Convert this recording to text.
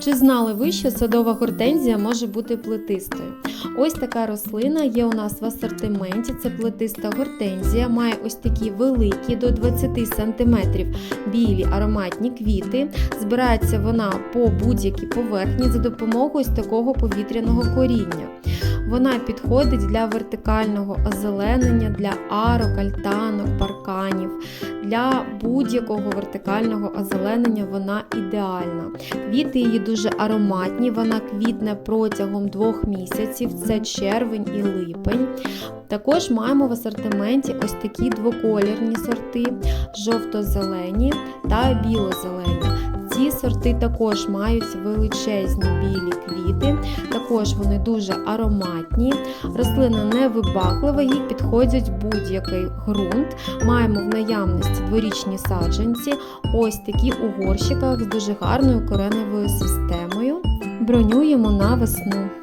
Чи знали ви, що садова гортензія може бути плетистою? Ось така рослина є у нас в асортименті. Це плетиста гортензія, має ось такі великі до 20 см білі ароматні квіти. Збирається вона по будь-якій поверхні за допомогою ось такого повітряного коріння. Вона підходить для вертикального озеленення, для арок, альтанок. Для будь-якого вертикального озеленення вона ідеальна. Квіти її дуже ароматні, вона квітне протягом двох місяців, це червень і липень. Також маємо в асортименті ось такі двоколірні сорти: жовто-зелені та біло-зелені. Ці сорти також мають величезні білі квіти, також вони дуже ароматні. Рослина не вибаглива, їй підходять будь-який ґрунт. Маємо в наявності дворічні саджанці, ось такі у горщиках з дуже гарною кореневою системою. Бронюємо на весну.